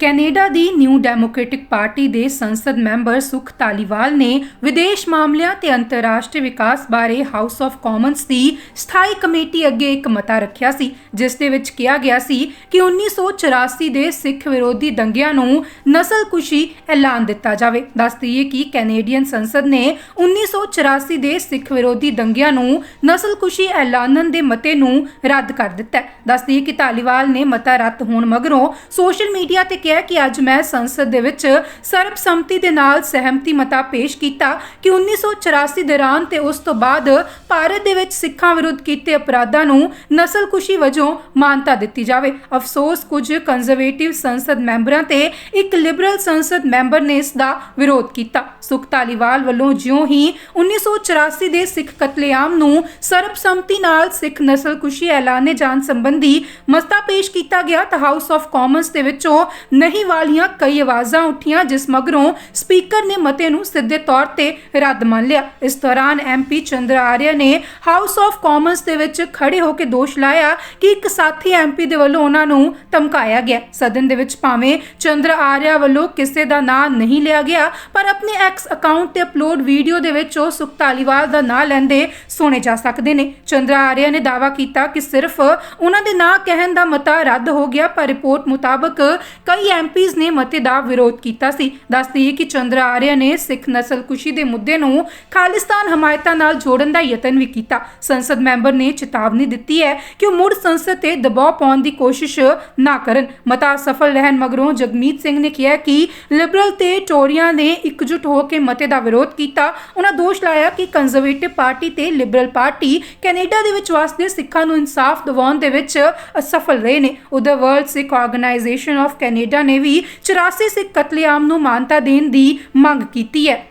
Canada ਦੀ new democratic party ਦੇ ਸੰਸਦ ਮੈਂਬਰ ਸੁਖ ਧਾਲੀਵਾਲ ਨੇ ਵਿਦੇਸ਼ ਮਾਮਲਿਆਂ ਤੇ ਅੰਤਰਰਾਸ਼ਟਰੀ ਵਿਕਾਸ ਬਾਰੇ ਹਾਊਸ ਆਫ ਕਾਮਨਸ ਦੀ ਸਥਾਈ ਕਮੇਟੀ ਅੱਗੇ ਇੱਕ ਮਤਾ ਰੱਖਿਆ ਸੀ, ਜਿਸ ਦੇ ਵਿੱਚ ਕਿਹਾ ਗਿਆ ਸੀ ਕਿ 1984 ਦੇ ਸਿੱਖ ਵਿਰੋਧੀ ਦੰਗਿਆਂ ਨੂੰ ਨਸਲਕੁਸ਼ੀ ਐਲਾਨ ਦਿੱਤਾ ਜਾਵੇ। ਦੱਸ ਦਈਏ ਕਿ ਕੈਨੇਡੀਅਨ ਸੰਸਦ ਨੇ 1984 ਦੇ ਸਿੱਖ ਵਿਰੋਧੀ ਦੰਗਿਆਂ ਨੂੰ ਨਸਲਕੁਸ਼ੀ ਐਲਾਨਣ ਦੇ ਮਤੇ ਨੂੰ ਰੱਦ ਕਰ ਦਿੱਤਾ ਹੈ। ਦੱਸ ਦਈਏ ਕਿ ਧਾਲੀਵਾਲ ਨੇ ਮਤਾ ਰੱਦ ਹੋਣ ਮਗਰੋਂ ਸੋਸ਼ਲ ਮੀਡੀਆ ਤੇ ਕਿਹਾ ਕਿ ਅੱਜ ਮੈਂ ਸੰਸਦ ਦੇ ਵਿੱਚ ਸਰਬਸੰਮਤੀ ਦੇ ਨਾਲ ਸਹਿਮਤੀ ਮਤਾ ਪੇਸ਼ ਕੀਤਾ ਕਿ 1984 ਦੌਰਾਨ ਤੇ ਉਸ ਤੋਂ ਬਾਅਦ ਭਾਰਤ ਦੇ ਵਿੱਚ ਸਿੱਖਾਂ ਵਿਰੁੱਧ ਕੀਤੇ ਅਪਰਾਧਾਂ ਨੂੰ ਨਸਲਕੁਸ਼ੀ ਵਜੋਂ ਮਾਨਤਾ ਦਿੱਤੀ ਜਾਵੇ। ਅਫਸੋਸ, ਕੁਝ ਕੰਜ਼ਰਵੇਟਿਵ ਸੰਸਦ ਮੈਂਬਰਾਂ ਤੇ ਇੱਕ ਲਿਬਰਲ ਸੰਸਦ ਮੈਂਬਰ ਨੇ ਇਸ ਦਾ ਵਿਰੋਧ ਕੀਤਾ। ਸੁਖ ਧਾਲੀਵਾਲ ਵੱਲੋਂ ਜਿਉਂ ਹੀ 1984 ਦੇ ਸਿੱਖ ਕਤਲੇਆਮ ਨੂੰ ਸਰਬਸੰਮਤੀ ਨਾਲ ਸਿੱਖ ਨਸਲਕੁਸ਼ੀ ਐਲਾਨੇ ਜਾਣ ਸੰਬੰਧੀ ਮਸਤਾ ਪੇਸ਼ ਕੀਤਾ ਗਿਆ ਤਾਂ ਹਾਊਸ ਆਫ ਕਾਮਨਸ ਦੇ ਵਿੱਚੋਂ ਨਹੀਂ ਵਾਲੀਆਂ ਕਈ ਆਵਾਜ਼ਾਂ ਉੱਠੀਆਂ, ਜਿਸ ਮਗਰੋਂ ਸਪੀਕਰ ਨੇ ਮਤੇ ਨੂੰ ਸਿੱਧੇ ਤੌਰ ਤੇ ਰੱਦ ਮੰਨ ਲਿਆ। ਇਸ ਦੌਰਾਨ ਐਮਪੀ ਚੰਦਰ ਆਰਿਆ ਨੇ ਹਾਊਸ ਆਫ ਕਾਮਨਸ ਦੇ ਵਿੱਚ ਖੜੇ ਹੋ ਕੇ ਦੋਸ਼ ਲਾਇਆ ਕਿ ਇੱਕ ਸਾਥੀ ਐਮਪੀ ਦੇ ਵੱਲੋਂ ਉਹਨਾਂ ਨੂੰ ਧਮਕਾਇਆ ਗਿਆ। ਸਦਨ ਦੇ ਵਿੱਚ ਭਾਵੇਂ ਚੰਦਰ ਆਰਿਆ ਵੱਲੋਂ ਕਿਸੇ ਦਾ ਨਾਂ ਨਹੀਂ ਲਿਆ ਗਿਆ, ਪਰ ਆਪਣੇ ਐਕਸ ਅਕਾਊਂਟ ਤੇ ਅਪਲੋਡ ਵੀਡੀਓ ਦੇ ਵਿੱਚ ਉਹ ਸੁਖ ਧਾਲੀਵਾਲ ਦਾ ਨਾਂ ਲੈਂਦੇ ਸੁਣੇ ਜਾ ਸਕਦੇ ਨੇ। ਚੰਦਰ ਆਰਿਆ ਨੇ ਦਾਅਵਾ ਕੀਤਾ ਕਿ ਸਿਰਫ ਉਹਨਾਂ ਦੇ ਨਾਂ ਕਹਿਣ ਦਾ ਮਤਾ ਰੱਦ ਹੋ ਗਿਆ, ਪਰ ਰਿਪੋਰਟ ਮੁਤਾਬਕ ਕਈ ਐਮਪੀਜ਼ ਨੇ ਮਤੇ ਦਾ ਵਿਰੋਧ ਕੀਤਾ ਸੀ। ਦੱਸਦੀ ਹੈ ਕਿ ਚੰਦਰ ਆਰਿਆ ਨੇ ਸਿੱਖ ਨਸਲਕੁਸ਼ੀ ਦੇ ਮੁੱਦੇ ਨੂੰ ਖਾਲਿਸਤਾਨ ਹਮਾਇਤਾਂ ਨਾਲ ਜੋੜਨ ਦਾ ਯਤਨ ਵੀ ਕੀਤਾ। ਸੰਸਦ ਮੈਂਬਰ ਨੇ ਚੇਤਾਵਨੀ ਦਿੱਤੀ ਹੈ ਕਿ ਉਹ ਮੁੜ ਸੰਸਦ ਤੇ ਦਬਾਅ ਪਾਉਣ ਦੀ ਕੋਸ਼ਿਸ਼ ਨਾ ਕਰਨ। ਮਤਾ ਸਫਲ ਰਹਿਣ ਮਗਰੋਂ ਜਗਮੀਤ ਸਿੰਘ ਨੇ ਕਿਹਾ ਕਿ ਲਿਬਰਲ ਤੇ ਟੋਰੀਆਂ ਨੇ ਇਕਜੁੱਟ ਹੋ ਕੇ ਮਤੇ ਦਾ ਵਿਰੋਧ ਕੀਤਾ। ਉਹਨਾਂ ਦੋਸ਼ ਲਾਇਆ ਕਿ ਕੰਜ਼ਰਵੇਟਿਵ ਪਾਰਟੀ ਤੇ ਲਿਬਰਲ ਪਾਰਟੀ ਕੈਨੇਡਾ ਦੇ ਵਿੱਚ ਵਸਦੇ ਸਿੱਖਾਂ ਨੂੰ ਇਨਸਾਫ ਦਿਵਾਉਣ ਦੇ ਵਿੱਚ ਅਸਫਲ ਰਹੇ ਨੇ। ਉਧਰ World Sikh organisation of Canada ਨੇ ਵੀ 84 ਸਿੱਖ ਕਤਲੇਆਮ ਨੂੰ ਮਾਨਤਾ ਦੇਣ ਦੀ ਮੰਗ ਕੀਤੀ ਹੈ।